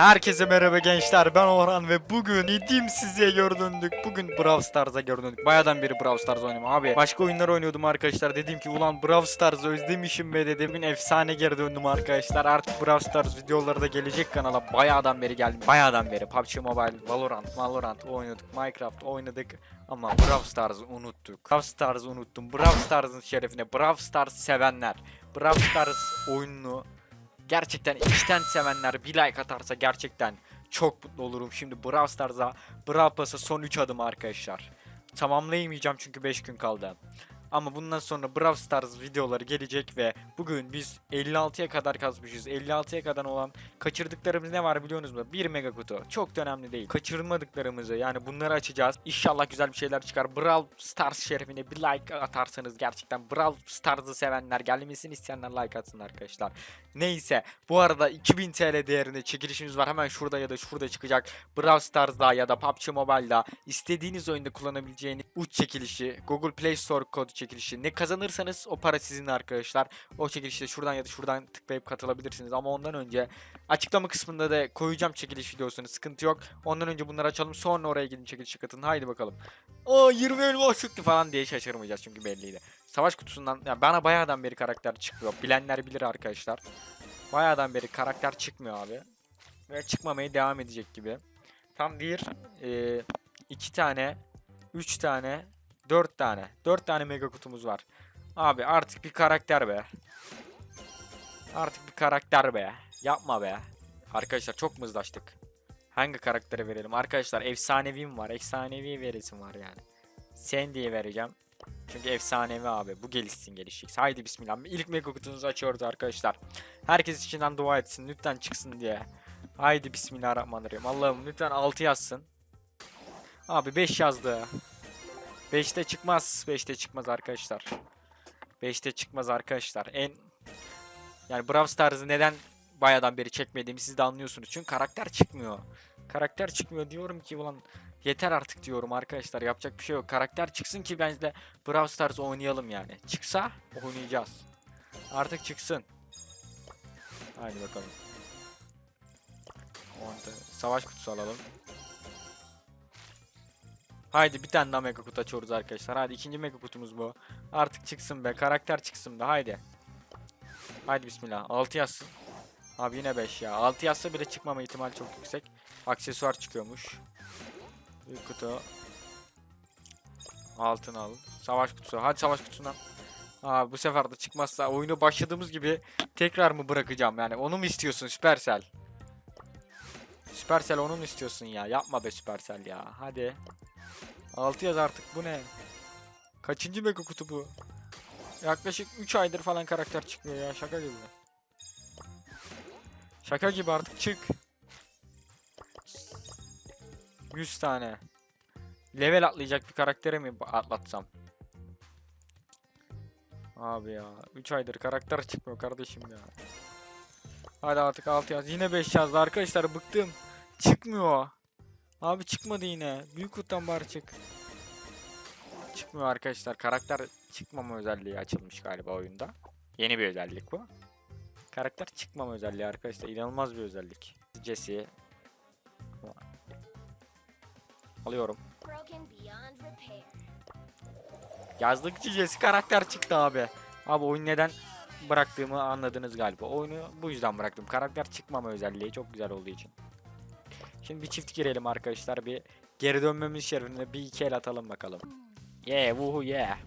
Herkese merhaba gençler ben Orhan ve bugün idim size geri döndük. Bugün Brawl Stars'a geri döndük. Bayağıdan beri Brawl Stars oynuyorum abi. Başka oyunlar oynuyordum arkadaşlar. Dedim ki ulan Brawl Stars'ı özlemişim be dedim. Bugün efsane geri döndüm arkadaşlar. Artık Brawl Stars videoları da gelecek kanala. Bayağıdan beri geldim. Bayağıdan beri PUBG Mobile, Valorant, Valorant oynadık. Minecraft oynadık. Ama Brawl Stars'ı unuttuk. Brawl Stars'ı unuttum. Brawl Stars'ın şerefine Brawl Stars sevenler. Brawl Stars oyununu gerçekten içten sevenler bir like atarsa gerçekten çok mutlu olurum. Şimdi Brawl Stars'a Brawl Pass'a son 3 adım arkadaşlar. Tamamlayamayacağım çünkü 5 gün kaldı. Ama bundan sonra Brawl Stars videoları gelecek ve bugün biz 56'ya kadar kazmışız. 56'ya kadar olan kaçırdıklarımız ne var biliyorsunuz mu? 1 mega kutu. Çok da önemli değil. Kaçırmadıklarımızı yani bunları açacağız. İnşallah güzel bir şeyler çıkar. Brawl Stars şerefine bir like atarsanız gerçekten Brawl Stars'ı sevenler gelmesini isteyenler like atsın arkadaşlar. Neyse bu arada 2000 TL değerinde çekilişimiz var. Hemen şurada ya da şurada çıkacak. Brawl Stars'da ya da PUBG Mobile'da istediğiniz oyunda kullanabileceğiniz uç çekilişi, Google Play Store kodu çekilişi. Ne kazanırsanız o para sizin arkadaşlar. O çekilişte şuradan ya da şuradan tıklayıp katılabilirsiniz. Ama ondan önce açıklama kısmında da koyacağım çekiliş videosunu. Sıkıntı yok. Ondan önce bunları açalım. Sonra oraya gidin çekilişe katılın. Haydi bakalım. Aa 20 elma çıktı falan diye şaşırmayacağız çünkü belliydi. Savaş kutusundan ya bana bayağıdan beri karakter çıkmıyor. Bilenler bilir arkadaşlar. Bayağıdan beri karakter çıkmıyor abi. Ve çıkmamaya devam edecek gibi. Tam bir, e, iki tane, üç tane, dört tane. Dört tane mega kutumuz var. Abi artık bir karakter be. Artık bir karakter be. Yapma be. Arkadaşlar çok mızlaştık. Hangi karaktere verelim? Arkadaşlar efsanevim var. Efsanevi veresim var yani. Sandy'ye vereceğim. Çünkü efsanevi abi. Bu gelişsin gelişecek. Haydi bismillah. İlk mega kutunuzu açıyoruz arkadaşlar. Herkes içinden dua etsin. Lütfen çıksın diye. Haydi bismillahirrahmanirrahim. Allah'ım lütfen 6 yazsın. Abi 5 yazdı. 5'te çıkmaz. 5'te çıkmaz arkadaşlar. 5'te çıkmaz arkadaşlar. En yani Brawl Stars'ı neden bayağıdan beri çekmediğimi siz de anlıyorsunuz. Çünkü karakter çıkmıyor. Karakter çıkmıyor diyorum ki ulan yeter artık diyorum arkadaşlar. Yapacak bir şey yok. Karakter çıksın ki ben de Brawl Stars oynayalım yani. Çıksa oynayacağız. Artık çıksın. Haydi bakalım. Savaş kutusu alalım. Haydi bir tane daha mega kutu açıyoruz arkadaşlar. Hadi ikinci mega kutumuz bu. Artık çıksın be. Karakter çıksın be. Haydi. Haydi bismillah. 6 yazsın. Abi yine 5 ya. 6 yazsa bile çıkmama ihtimali çok yüksek. Aksesuar çıkıyormuş. Büyük kutu. Altın al. Savaş kutusu. Hadi savaş kutusundan. Aa bu sefer de çıkmazsa oyunu başladığımız gibi tekrar mı bırakacağım yani onu mu istiyorsun Supercell? Supercell onu mu istiyorsun ya? Yapma be Supercell ya. Hadi. 6 yaz artık bu ne? Kaçıncı mega kutu bu? Yaklaşık 3 aydır falan karakter çıkmıyor ya şaka gibi. Şaka gibi artık çık. 100 tane. Level atlayacak bir karaktere mi atlatsam? Abi ya 3 aydır karakter çıkmıyor kardeşim ya. Hadi artık 6 yaz. Yine 5 yazdı arkadaşlar bıktım. Çıkmıyor. Abi çıkmadı yine. Büyük kuttan bari çık. Çıkmıyor arkadaşlar. Karakter çıkmama özelliği açılmış galiba oyunda. Yeni bir özellik bu. Karakter çıkmama özelliği arkadaşlar. İnanılmaz bir özellik. Jesse. Alıyorum. Yazdıkça Jesse karakter çıktı abi. Abi oyun neden bıraktığımı anladınız galiba. Oyunu bu yüzden bıraktım. Karakter çıkmama özelliği çok güzel olduğu için. Şimdi bir çift girelim arkadaşlar. Bir geri dönmemiz şerefine bir iki el atalım bakalım. Yeah, woohoo yeah.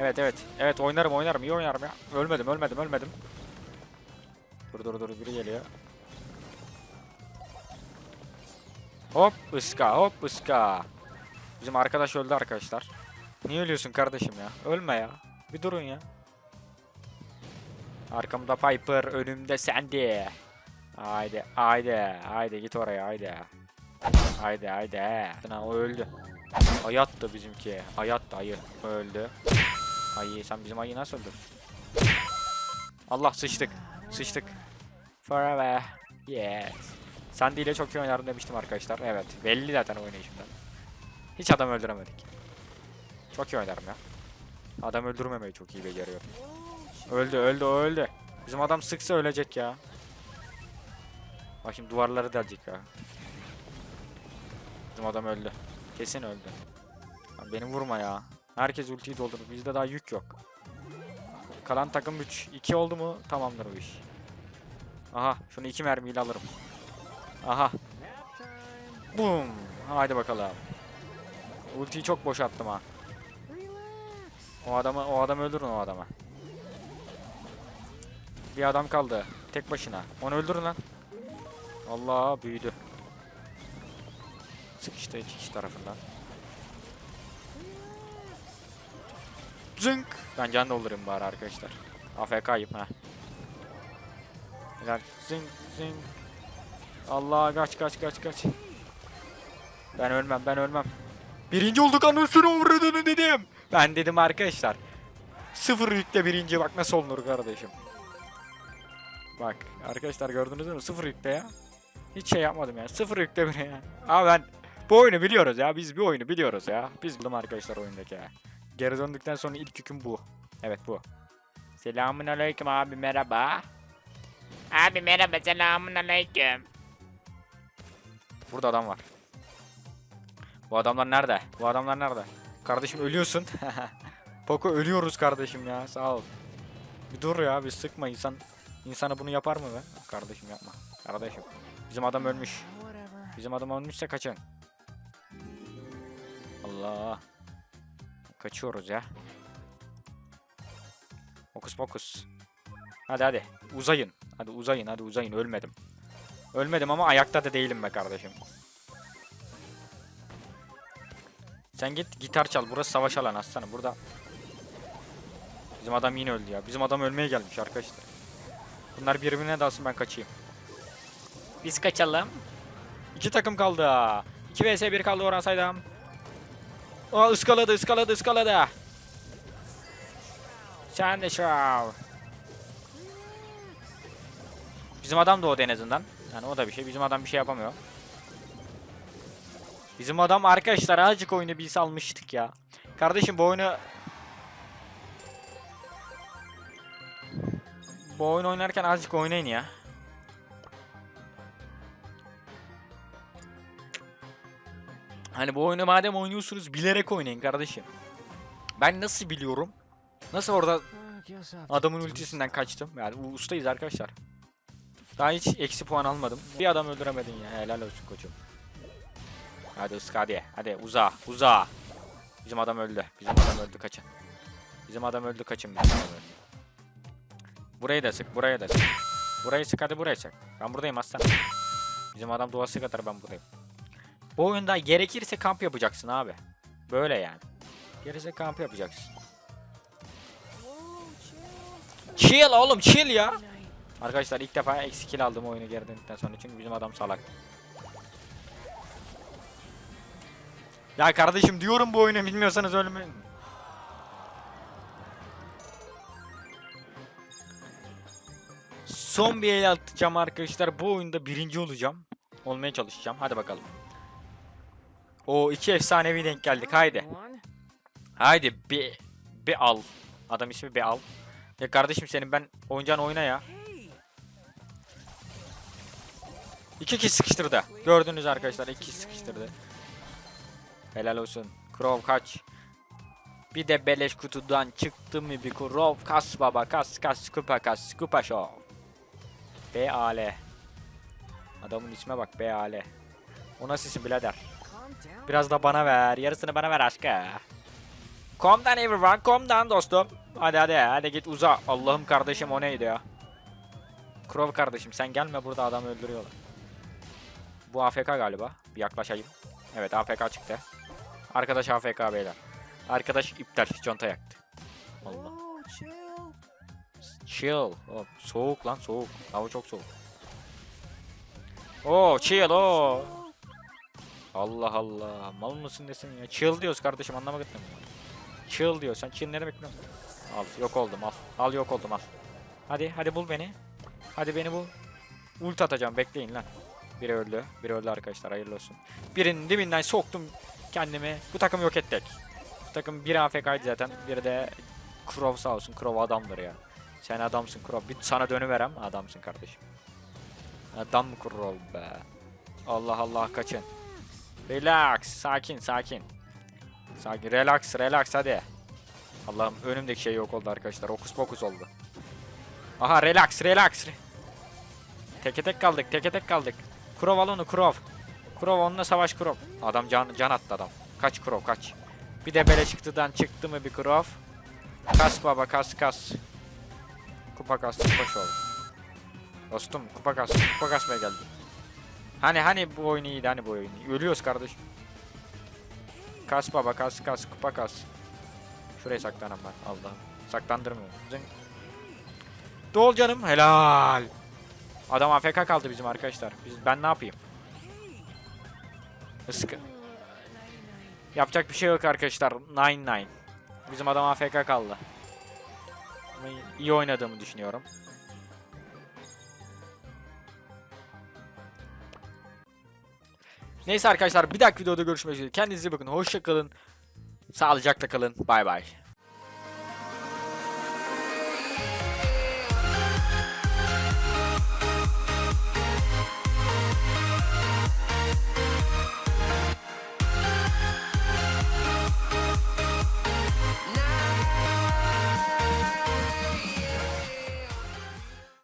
Evet evet. Evet oynarım oynarım. iyi oynarım ya. Ölmedim ölmedim ölmedim. Dur dur dur biri geliyor. Hop ıska hop ıska. Bizim arkadaş öldü arkadaşlar. Niye ölüyorsun kardeşim ya? Ölme ya. Bir durun ya. Arkamda Piper, önümde Sandy. Haydi, haydi, haydi git oraya, haydi. Haydi, haydi. Ha, o öldü. Ayat da bizimki. Ayat da ayı. Öldü. Ayı, sen bizim ayı nasıl öldürdün? Allah sıçtık. Sıçtık. Forever. Yes. Sandy ile çok iyi oynarım demiştim arkadaşlar. Evet. Belli zaten oynayışımdan. Hiç adam öldüremedik. Çok iyi oynarım ya. Adam öldürmemeyi çok iyi beceriyorum. Öldü öldü öldü. Bizim adam sıksa ölecek ya. Bak şimdi duvarları delecek ya. Bizim adam öldü. Kesin öldü. Lan beni vurma ya. Herkes ultiyi doldurdu. Bizde daha yük yok. Kalan takım 3. 2 oldu mu tamamdır bu iş. Aha şunu iki mermiyle alırım. Aha. Boom. Haydi bakalım. Ultiyi çok boş attım ha. O adamı o adam öldürün o adamı. Bir adam kaldı. Tek başına. Onu öldürün lan. Allah büyüdü. Sıkıştı iki kişi tarafından. Zınk. Ben can doldurayım bari arkadaşlar. AFK'yım ha. Helal. Zınk zınk. Allah kaç kaç kaç kaç. Ben ölmem ben ölmem. Birinci olduk anasını uğradığını dedim. Ben dedim arkadaşlar. Sıfır yükte birinci bak nasıl olunur kardeşim. Bak arkadaşlar gördünüz mü? Sıfır yükte ya. Hiç şey yapmadım ya. Sıfır yükte bir ya. Ama ben bu oyunu biliyoruz ya. Biz bir oyunu biliyoruz ya. Biz buldum arkadaşlar oyundaki ya. Geri döndükten sonra ilk yüküm bu. Evet bu. Selamun aleyküm abi merhaba. Abi merhaba selamun aleyküm. Burada adam var. Bu adamlar nerede? Bu adamlar nerede? Kardeşim ölüyorsun. Poco ölüyoruz kardeşim ya. Sağ ol. Bir dur ya bir sıkma insan. insana bunu yapar mı be? Kardeşim yapma. Kardeşim. Bizim adam ölmüş. Bizim adam ölmüşse kaçın. Allah. Kaçıyoruz ya. Fokus fokus. Hadi hadi. Uzayın. Hadi uzayın hadi uzayın. Ölmedim. Ölmedim ama ayakta da değilim be kardeşim. Sen git gitar çal. Burası savaş alanı aslanım. Burada Bizim adam yine öldü ya. Bizim adam ölmeye gelmiş arkadaşlar. Bunlar birbirine dalsın ben kaçayım. Biz kaçalım. İki takım kaldı. 2 vs 1 kaldı Orhan Saydam. Aa ıskaladı ıskaladı ıskaladı. Sen de şav. Bizim adam doğdu en azından. Yani o da bir şey. Bizim adam bir şey yapamıyor. Bizim adam arkadaşlar azıcık oyunu biz almıştık ya. Kardeşim bu oyunu Bu oyun oynarken azıcık oynayın ya. Hani bu oyunu madem oynuyorsunuz bilerek oynayın kardeşim. Ben nasıl biliyorum? Nasıl orada adamın ultisinden kaçtım? Yani ustayız arkadaşlar. Daha hiç eksi puan almadım. Bir adam öldüremedin ya. Helal olsun koçum. Hadi ıska hadi. Hadi uza uza. Bizim adam öldü. Bizim adam öldü kaçın. Bizim adam öldü kaçın bizim adam öldü. Burayı da sık buraya da sık. Burayı sık hadi burayı sık. Ben buradayım aslan. Bizim adam duası kadar ben buradayım. Bu oyunda gerekirse kamp yapacaksın abi. Böyle yani. Gerekirse kamp yapacaksın. Chill oğlum chill ya. Arkadaşlar ilk defa eksi kill aldım oyunu geri döndükten sonra çünkü bizim adam salak. Ya kardeşim diyorum bu oyunu bilmiyorsanız ölmeyin. Son bir el atacağım arkadaşlar. Bu oyunda birinci olacağım. Olmaya çalışacağım. Hadi bakalım. O iki efsanevi denk geldik. Haydi. Haydi bir bir al. Adam ismi bir al. Ya kardeşim senin ben oyuncağın oyna ya. İki kişi sıkıştırdı. Gördünüz arkadaşlar iki kişi sıkıştırdı. Helal olsun. Krov kaç. Bir de beleş kutudan çıktı mı bir Krov kas baba kas kas kupa kas kupa show. BAL. Adamın isme bak BAL. O nasıl isim birader? Biraz da bana ver. Yarısını bana ver aşkı. Calm down everyone. Calm down dostum. Hadi hadi hadi git uza. Allah'ım kardeşim o neydi ya? Crow kardeşim sen gelme burada adam öldürüyorlar. Bu AFK galiba. Bir yaklaşayım. Evet AFK çıktı. Arkadaş AFK beyler. Arkadaş iptal. Conta yaktı. Allah. Chill. Oh, soğuk lan soğuk. Hava çok soğuk. Oo chill o. Allah Allah. Mal mısın desin ya. Chill diyoruz kardeşim anlamadım. Chill diyor. Sen chill ne demek? Al yok oldum al. Al yok oldum al. Hadi hadi bul beni. Hadi beni bul. Ult atacağım bekleyin lan. Biri öldü. Biri öldü arkadaşlar hayırlı olsun. Birinin dibinden soktum kendimi. Bu takım yok ettik. Bu takım bir AFK'ydı zaten. Biri de Crow sağ olsun. Crow adamdır ya. Sen adamsın Crow. Bir sana dönüverem adamsın kardeşim. Adam oldu be? Allah Allah kaçın. Relax, sakin, sakin. Sakin, relax, relax hadi. Allah'ım önümdeki şey yok oldu arkadaşlar. Okus pokus oldu. Aha relax, relax. Teke tek kaldık, teke tek kaldık. Kurov al onu, Kurov. Kurov onunla savaş Kurov. Adam can, can attı adam. Kaç Kurov, kaç. Bir de bele çıktıdan çıktı mı bir Kurov. Kas baba, kas kas. Kupa kas, kupa şov. Dostum kupa kas, kupa kasmaya geldim. Hani hani bu oyun iyiydi hani bu oyun. Ölüyoruz kardeş. Kas baba kas kas kupa kas. Şuraya saklanam ben Allah'ım. Saklandırmıyor. Zing. Dol canım helal. Adam AFK kaldı bizim arkadaşlar. Biz ben ne yapayım? Iskı. Yapacak bir şey yok arkadaşlar. 9-9. Bizim adam AFK kaldı. İyi oynadığımı düşünüyorum. Neyse arkadaşlar bir dahaki videoda görüşmek üzere. Kendinize bakın. Hoşça kalın. Sağlıcakla kalın. Bay bay.